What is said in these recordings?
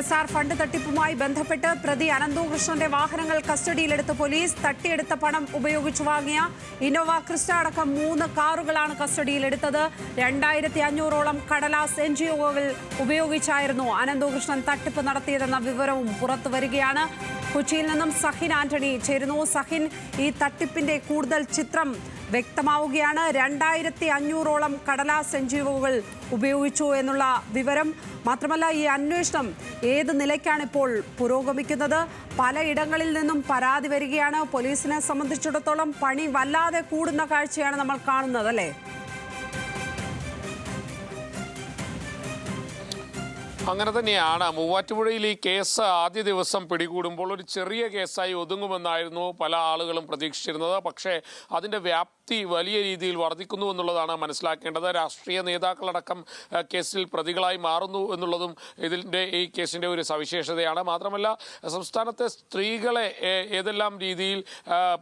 S R fund തട്ടിപ്പുമായി ബന്ധപ്പെട്ട് പ്രതി അനന്തുകൃഷ്ണന്റെ വാഹനങ്ങൾ കസ്റ്റഡിയിലെടുത്ത പോലീസ് തട്ടിയെടുത്ത പണം ഉപയോഗിച്ചു വാങ്ങിയ ഇന്നോവ ക്രിസ്റ്റ അടക്കം മൂന്ന് കാറുകളാണ് കസ്റ്റഡിയിലെടുത്തത്. രണ്ടായിരത്തി അഞ്ഞൂറോളം കടലാസ് എൻ ജി ഒകൾ ഉപയോഗിച്ചായിരുന്നു അനന്തുകൃഷ്ണൻ തട്ടിപ്പ് നടത്തിയതെന്ന വിവരവും പുറത്തു വരികയാണ്. കൊച്ചിയിൽ നിന്നും സഹിൻ ആന്റണി ചേരുന്നു. സഹിൻ ഈ തട്ടിപ്പിന്റെ കൂടുതൽ ചിത്രം വ്യക്തമാവുകയാണ്. രണ്ടായിരത്തി അഞ്ഞൂറോളം കടലാ ജി ഉപയോഗിച്ചു എന്നുള്ള വിവരം. മാത്രമല്ല ഈ അന്വേഷണം ഏത് നിലയ്ക്കാണ് ഇപ്പോൾ പുരോഗമിക്കുന്നത്? പലയിടങ്ങളിൽ നിന്നും പരാതി വരികയാണ്. പോലീസിനെ സംബന്ധിച്ചിടത്തോളം പണി വല്ലാതെ കൂടുന്ന കാഴ്ചയാണ് നമ്മൾ കാണുന്നത് അല്ലേ? അങ്ങനെ തന്നെയാണ്. മൂവാറ്റുപുഴയിൽ ഈ കേസ് ആദ്യ ദിവസം പിടികൂടുമ്പോൾ ഒരു ചെറിയ കേസായി ഒതുങ്ങുമെന്നായിരുന്നു പല ആളുകളും പ്രതീക്ഷിച്ചിരുന്നത്. പക്ഷേ അതിന്റെ വ്യാപ്തി വലിയ രീതിയിൽ വർദ്ധിക്കുന്നു എന്നുള്ളതാണ് മനസ്സിലാക്കേണ്ടത്. രാഷ്ട്രീയ നേതാക്കളടക്കം കേസിൽ പ്രതികളായി മാറുന്നു എന്നുള്ളതും ഇതിന്റെ ഈ കേസിന്റെ ഒരു സവിശേഷതയാണ്. മാത്രമല്ല സംസ്ഥാനത്തെ സ്ത്രീകളെ ഏതെല്ലാം രീതിയിൽ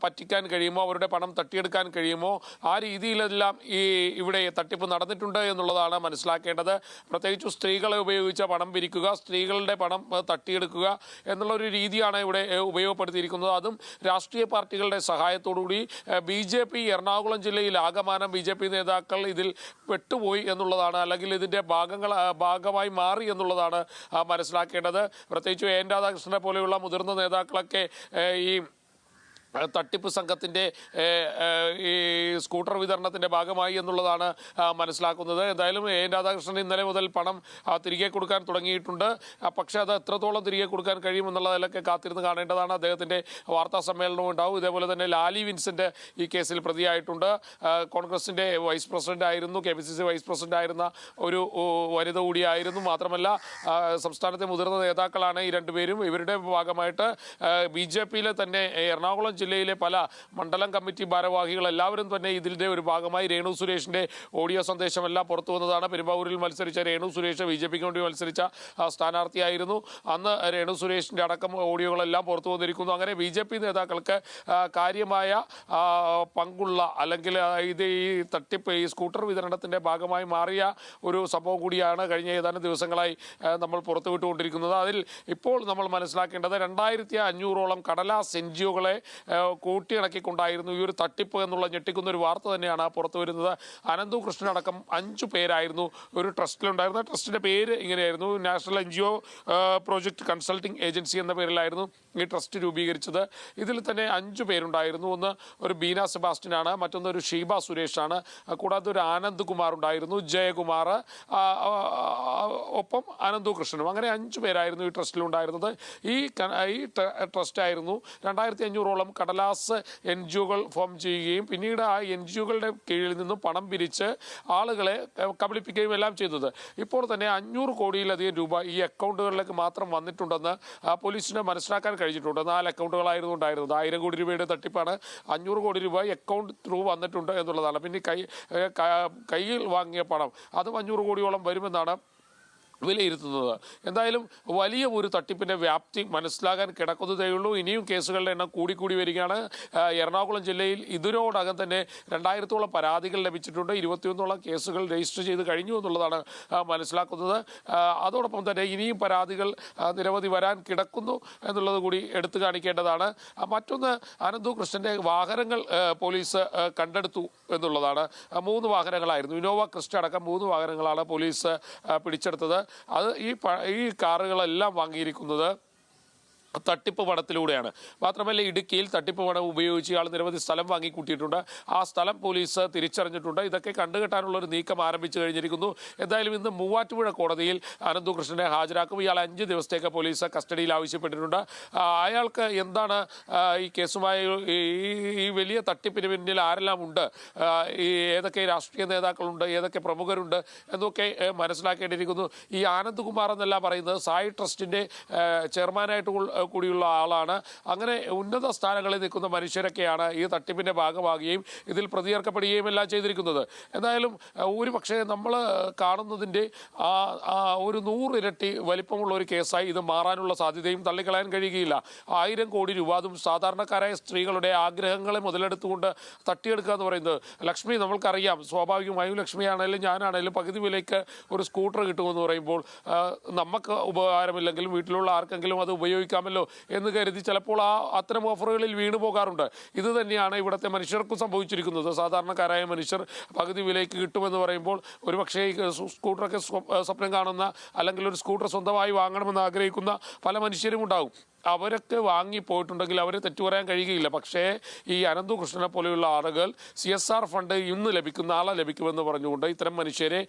പറ്റിക്കാൻ കഴിയുമോ അവരുടെ പണം തട്ടിയെടുക്കാൻ കഴിയുമോ ആ രീതിയിലെല്ലാം ഈ ഇവിടെ തട്ടിപ്പ് നടന്നിട്ടുണ്ട് എന്നുള്ളതാണ് മനസ്സിലാക്കേണ്ടത്. പ്രത്യേകിച്ച് സ്ത്രീകളെ ഉപയോഗിച്ച പണം പിരിക്കുക സ്ത്രീകളുടെ പണം തട്ടിയെടുക്കുക എന്നുള്ള ഒരു രീതിയാണ് ഇവിടെ ഉപയോഗപ്പെടുത്തിയിരിക്കുന്നത്. അതും രാഷ്ട്രീയ പാർട്ടികളുടെ സഹായത്തോടുകൂടി ബി ജെ പി എറണാകുളം ജില്ലയിൽ ആകമാനം ബി ജെ പി നേതാക്കൾ ഇതിൽ പെട്ടുപോയി എന്നുള്ളതാണ് അല്ലെങ്കിൽ ഇതിന്റെ ഭാഗങ്ങൾ ഭാഗമായി മാറി എന്നുള്ളതാണ് മനസ്സിലാക്കേണ്ടത്. പ്രത്യേകിച്ച് എൻ. രാധാകൃഷ്ണനെ പോലെയുള്ള മുതിർന്ന നേതാക്കളൊക്കെ ഈ തട്ടിപ്പ് സംഘത്തിന്റെ ഈ സ്കൂട്ടർ വിതരണത്തിന്റെ ഭാഗമായി എന്നുള്ളതാണ് മനസ്സിലാക്കുന്നത്. എന്തായാലും എ രാധാകൃഷ്ണൻ ഇന്നലെ മുതൽ പണം തിരികെ കൊടുക്കാൻ തുടങ്ങിയിട്ടുണ്ട്. പക്ഷേ അത് എത്രത്തോളം തിരികെ കൊടുക്കാൻ കഴിയുമെന്നുള്ളതിലൊക്കെ കാത്തിരുന്ന് കാണേണ്ടതാണ്. അദ്ദേഹത്തിന്റെ വാർത്താ സമ്മേളനവും ഉണ്ടാവും. ഇതേപോലെ തന്നെ ലാലി വിൻസെന്റ് ഈ കേസിൽ പ്രതിയായിട്ടുണ്ട്. കോൺഗ്രസിന്റെ വൈസ് പ്രസിഡന്റ് ആയിരുന്നു K P C C vice president ആയിരുന്ന ഒരു വനിത കൂടിയായിരുന്നു. മാത്രമല്ല സംസ്ഥാനത്തെ മുതിർന്ന നേതാക്കളാണ് ഈ രണ്ടുപേരും. ഇവരുടെ ഭാഗമായിട്ട് ബി ജെ പിയിലെ തന്നെ എറണാകുളം ജില്ലയിലെ പല മണ്ഡലം കമ്മിറ്റി ഭാരവാഹികൾ എല്ലാവരും തന്നെ ഇതിന്റെ ഒരു ഭാഗമായി രേണു സുരേഷിന്റെ ഓഡിയോ സന്ദേശമെല്ലാം പുറത്തു വന്നതാണ്. പെരുമ്പാവൂരിൽ മത്സരിച്ച രേണു സുരേഷ് ബി ജെ പിക്ക് വേണ്ടി മത്സരിച്ച സ്ഥാനാർത്ഥിയായിരുന്നു. അന്ന് രേണു സുരേഷിന്റെ അടക്കം ഓഡിയോകളെല്ലാം പുറത്തു വന്നിരിക്കുന്നു. അങ്ങനെ ബി ജെ പി നേതാക്കൾക്ക് കാര്യമായ പങ്കുള്ള അല്ലെങ്കിൽ ഇത് ഈ തട്ടിപ്പ് ഈ സ്കൂട്ടർ വിതരണത്തിന്റെ ഭാഗമായി മാറിയ ഒരു സംഭവം കൂടിയാണ് കഴിഞ്ഞ ഏതാനും ദിവസങ്ങളായി നമ്മൾ പുറത്തുവിട്ടുകൊണ്ടിരിക്കുന്നത് അതിൽ ഇപ്പോൾ നമ്മൾ മനസ്സിലാക്കേണ്ടത് രണ്ടായിരത്തി അഞ്ഞൂറോളം കടലാസ് എൻ ജി ഒകളെ കൂട്ടിയിണക്കിക്കൊണ്ടായിരുന്നു ഈ ഒരു തട്ടിപ്പ് എന്നുള്ള ഞെട്ടിക്കുന്ന ഒരു വാർത്ത തന്നെയാണ് പുറത്തു വരുന്നത്. അനന്തു കൃഷ്ണൻ അടക്കം അഞ്ചു പേരായിരുന്നു ഒരു ട്രസ്റ്റിലുണ്ടായിരുന്നത്. ട്രസ്റ്റിന്റെ പേര് ഇങ്ങനെയായിരുന്നു. National N G O project consulting agency എന്ന പേരിലായിരുന്നു ഈ ട്രസ്റ്റ് രൂപീകരിച്ചത്. ഇതിൽ തന്നെ അഞ്ചു പേരുണ്ടായിരുന്നു. ഒന്ന് ഒരു ബീന സെബാസ്റ്റ്യനാണ് മറ്റൊന്ന് ഒരു ഷീബ സുരേഷാണ്. കൂടാതെ ഒരു ആനന്ദ് കുമാർ ഉണ്ടായിരുന്നു ജയകുമാർ ഒപ്പം അനന്തു കൃഷ്ണനും അങ്ങനെ അഞ്ചു പേരായിരുന്നു ഈ ട്രസ്റ്റിലുണ്ടായിരുന്നത്. ഈ ഈ ട്ര- ട്രസ്റ്റായിരുന്നു. രണ്ടായിരത്തി അഞ്ഞൂറോളം കടലാസ് എൻ ജി ഒകൾ ഫോം ചെയ്യുകയും പിന്നീട് ആ എൻ ജി ഒകളുടെ കീഴിൽ നിന്നും പണം പിരിച്ച് ആളുകളെ കബളിപ്പിക്കുകയും എല്ലാം ചെയ്തത്. ഇപ്പോൾ തന്നെ അഞ്ഞൂറ് കോടിയിലധികം രൂപ ഈ അക്കൗണ്ടുകളിലേക്ക് മാത്രം വന്നിട്ടുണ്ടെന്ന് പോലീസിന് മനസ്സിലാക്കാൻ കഴിഞ്ഞിട്ടുണ്ട്. നാല് അക്കൗണ്ടുകളായിരുന്നു ഉണ്ടായിരുന്നത്. ആയിരം കോടി രൂപയുടെ തട്ടിപ്പാണ് അഞ്ഞൂറ് കോടി രൂപ അക്കൗണ്ട് ത്രൂ വന്നിട്ടുണ്ട് എന്നുള്ളതാണ്. പിന്നെ കൈ കയ്യിൽ വാങ്ങിയ പണം അതും അഞ്ഞൂറ് കോടിയോളം വരുമെന്നാണ് വിലയിരുത്തുന്നത്. എന്തായാലും വലിയ ഒരു തട്ടിപ്പിന്റെ വ്യാപ്തി മനസ്സിലാകാൻ കിടക്കുന്നതേയുള്ളൂ. ഇനിയും കേസുകളുടെ എണ്ണം കൂടിക്കൂടി വരികയാണ്. എറണാകുളം ജില്ലയിൽ ഇതിനോടകം തന്നെ രണ്ടായിരത്തോളം പരാതികൾ ലഭിച്ചിട്ടുണ്ട്. ഇരുപത്തിയൊന്നോളം കേസുകൾ രജിസ്റ്റർ ചെയ്ത് കഴിഞ്ഞു എന്നുള്ളതാണ് മനസ്സിലാക്കുന്നത്. അതോടൊപ്പം തന്നെ ഇനിയും പരാതികൾ നിരവധി വരാൻ കിടക്കുന്നു എന്നുള്ളത് കൂടി എടുത്തു കാണിക്കേണ്ടതാണ്. മറ്റൊന്ന് അനന്തു കൃഷ്ണന്റെ വാഹനങ്ങൾ പോലീസ് കണ്ടെടുത്തു എന്നുള്ളതാണ്. മൂന്ന് വാഹനങ്ങളായിരുന്നു. ഇന്നോവ ക്രിസ്റ്റ അടക്കം മൂന്ന് വാഹനങ്ങളാണ് പോലീസ് പിടിച്ചെടുത്തത്. അത് ഈ ഈ കാറുകളെല്ലാം വാങ്ങിയിരിക്കുന്നത് തട്ടിപ്പ് പണത്തിലൂടെയാണ് മാത്രമല്ല ഇടുക്കിയിൽ തട്ടിപ്പ് പണം ഉപയോഗിച്ച് ഇയാൾ നിരവധി സ്ഥലം വാങ്ങിക്കൂട്ടിയിട്ടുണ്ട്. ആ സ്ഥലം പോലീസ് തിരിച്ചറിഞ്ഞിട്ടുണ്ട്. ഇതൊക്കെ കണ്ടുകെട്ടാനുള്ള ഒരു നീക്കം ആരംഭിച്ചു കഴിഞ്ഞിരിക്കുന്നു. എന്തായാലും ഇന്ന് മൂവാറ്റുപുഴ കോടതിയിൽ അനന്തു കൃഷ്ണനെ ഹാജരാക്കും. ഇയാൾ അഞ്ച് ദിവസത്തേക്ക് പോലീസ് കസ്റ്റഡിയിൽ ആവശ്യപ്പെട്ടിട്ടുണ്ട്. അയാൾക്ക് എന്താണ് ഈ കേസുമായി ഈ- വലിയ തട്ടിപ്പിന് പിന്നിൽ ആരെല്ലാം ഉണ്ട്? ഈ ഏതൊക്കെ രാഷ്ട്രീയ നേതാക്കളുണ്ട്? ഏതൊക്കെ പ്രമുഖരുണ്ട്? എന്നൊക്കെ മനസ്സിലാക്കേണ്ടിയിരിക്കുന്നു. ഈ ആനന്ദ് കുമാർ എന്നല്ല പറയുന്നത് സായി ട്രസ്റ്റിന്റെ ചെയർമാനായിട്ട് കൂടിയുള്ള ആളാണ്. അങ്ങനെ ഉന്നത സ്ഥാനങ്ങളിൽ നിൽക്കുന്ന മനുഷ്യരൊക്കെയാണ് ഈ തട്ടിപ്പിന്റെ ഭാഗമാകുകയും ഇതിൽ പ്രതിയേർക്കപ്പെടുകയും എല്ലാം ചെയ്തിരിക്കുന്നത്. എന്തായാലും ഒരു പക്ഷേ നമ്മൾ കാണുന്നതിന്റെ ഒരു നൂറിരട്ടി വലിപ്പമുള്ള ഒരു കേസായി ഇത് മാറാനുള്ള സാധ്യതയും തള്ളിക്കളയാൻ കഴിയുകയില്ല. ആയിരം കോടി രൂപ അതും സാധാരണക്കാരായ സ്ത്രീകളുടെ ആഗ്രഹങ്ങളെ മുതലെടുത്തുകൊണ്ട് തട്ടിയെടുക്കുക എന്ന് പറയുന്നത്. ലക്ഷ്മി നമ്മൾക്കറിയാം സ്വാഭാവികമായും ലക്ഷ്മിയാണെങ്കിലും ഞാനാണെങ്കിലും പകുതി വിലയ്ക്ക് ഒരു സ്കൂട്ടർ കിട്ടുമെന്ന് പറയുമ്പോൾ നമുക്ക് ഉപകാരമില്ലെങ്കിലും വീട്ടിലുള്ള ആർക്കെങ്കിലും അത് ഉപയോഗിക്കാമല്ലോ എന്ന് കരുതി ചിലപ്പോൾ ആ അത്തരം ഓഫറുകളിൽ വീണു പോകാറുണ്ട്. ഇത് തന്നെയാണ് ഇവിടുത്തെ മനുഷ്യർക്കും സംഭവിച്ചിരിക്കുന്നത്. സാധാരണക്കാരായ മനുഷ്യർ പകുതി വിലയ്ക്ക് കിട്ടുമെന്ന് പറയുമ്പോൾ ഒരുപക്ഷേ സ്കൂട്ടറൊക്കെ സ്വപ്നം കാണുന്ന അല്ലെങ്കിൽ ഒരു സ്കൂട്ടർ സ്വന്തമായി വാങ്ങണമെന്ന് ആഗ്രഹിക്കുന്ന പല മനുഷ്യരും ഉണ്ടാകും അവരൊക്കെ വാങ്ങി പോയിട്ടുണ്ടെങ്കിൽ അവരെ തെറ്റു പറയാൻ കഴിയുകയില്ല. പക്ഷേ ഈ അനന്തു കൃഷ്ണനെ പോലെയുള്ള ആളുകൾ സി എസ് ആർ ഫണ്ട് ഇന്ന് ലഭിക്കും നാളെ ലഭിക്കുമെന്ന് പറഞ്ഞുകൊണ്ട് ഇത്തരം മനുഷ്യരെ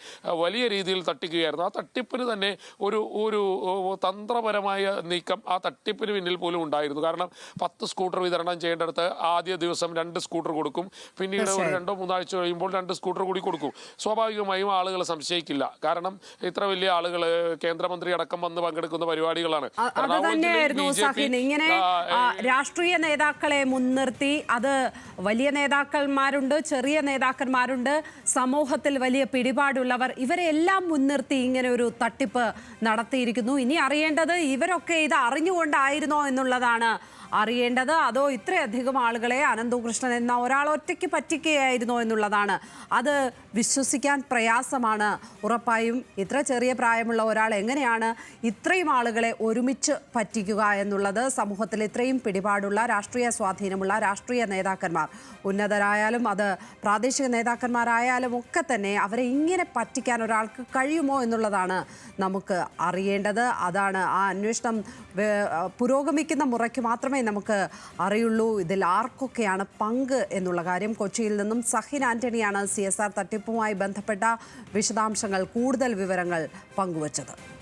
വലിയ രീതിയിൽ തട്ടിക്കുകയായിരുന്നു. ആ തട്ടിപ്പിന് തന്നെ ഒരു ഒരു തന്ത്രപരമായ നീക്കം ആ തട്ടിപ്പിന് പിന്നിൽ പോലും ഉണ്ടായിരുന്നു. കാരണം പത്ത് സ്കൂട്ടർ വിതരണം ചെയ്യേണ്ടടുത്ത് ആദ്യ ദിവസം രണ്ട് സ്കൂട്ടർ കൊടുക്കും. പിന്നീട് ഒരു രണ്ടോ മൂന്നാഴ്ച കഴിയുമ്പോൾ രണ്ട് സ്കൂട്ടർ കൂടി കൊടുക്കും. സ്വാഭാവികമായും ആളുകൾ സംശയിക്കില്ല. കാരണം ഇത്ര വലിയ ആളുകൾ കേന്ദ്രമന്ത്രി അടക്കം വന്ന് പങ്കെടുക്കുന്ന പരിപാടികളാണ്. സഹിൻ ഇങ്ങനെ രാഷ്ട്രീയ നേതാക്കളെ മുൻനിർത്തി അത് വലിയ നേതാക്കന്മാരുണ്ട് ചെറിയ നേതാക്കന്മാരുണ്ട് സമൂഹത്തിൽ വലിയ പിടിപാടുള്ളവർ ഇവരെല്ലാം മുൻനിർത്തി ഇങ്ങനെ ഒരു തട്ടിപ്പ് നടത്തിയിരിക്കുന്നു. ഇനി അറിയേണ്ടത് ഇവരൊക്കെ ഇത് അറിഞ്ഞുകൊണ്ടായിരുന്നോ എന്നുള്ളതാണ് അറിയേണ്ടത്. അതോ ഇത്രയധികം ആളുകളെ അനന്തകൃഷ്ണൻ എന്ന ഒരാൾ ഒറ്റയ്ക്ക് പറ്റിക്കുകയായിരുന്നോ എന്നുള്ളതാണ്. അത് വിശ്വസിക്കാൻ പ്രയാസമാണ്. ഉറപ്പായും ഇത്ര ചെറിയ പ്രായമുള്ള ഒരാൾ എങ്ങനെയാണ് ഇത്രയും ആളുകളെ ഒരുമിച്ച് പറ്റിക്കുക എന്നുള്ളത് സമൂഹത്തിൽ ഇത്രയും പിടിപാടുള്ള രാഷ്ട്രീയ സ്വാധീനമുള്ള രാഷ്ട്രീയ നേതാക്കന്മാർ. ഉന്നതരായാലും അത് പ്രാദേശിക നേതാക്കന്മാരായാലും ഒക്കെ തന്നെ അവരെ ഇങ്ങനെ പറ്റിക്കാൻ ഒരാൾക്ക് കഴിയുമോ എന്നുള്ളതാണ് നമുക്ക് അറിയേണ്ടത്. അതാണ് ആ അന്വേഷണം പുരോഗമിക്കുന്ന മുറയ്ക്ക് മാത്രമേ നമുക്ക് അറിയുള്ളൂ ഇതിൽ ആർക്കൊക്കെയാണ് പങ്ക് എന്നുള്ള കാര്യം. കൊച്ചിയിൽ നിന്നും സഹിൻ ആന്റണിയാണ് സി തട്ടിപ്പുമായി ബന്ധപ്പെട്ട വിശദാംശങ്ങൾ കൂടുതൽ വിവരങ്ങൾ പങ്കുവച്ചത്.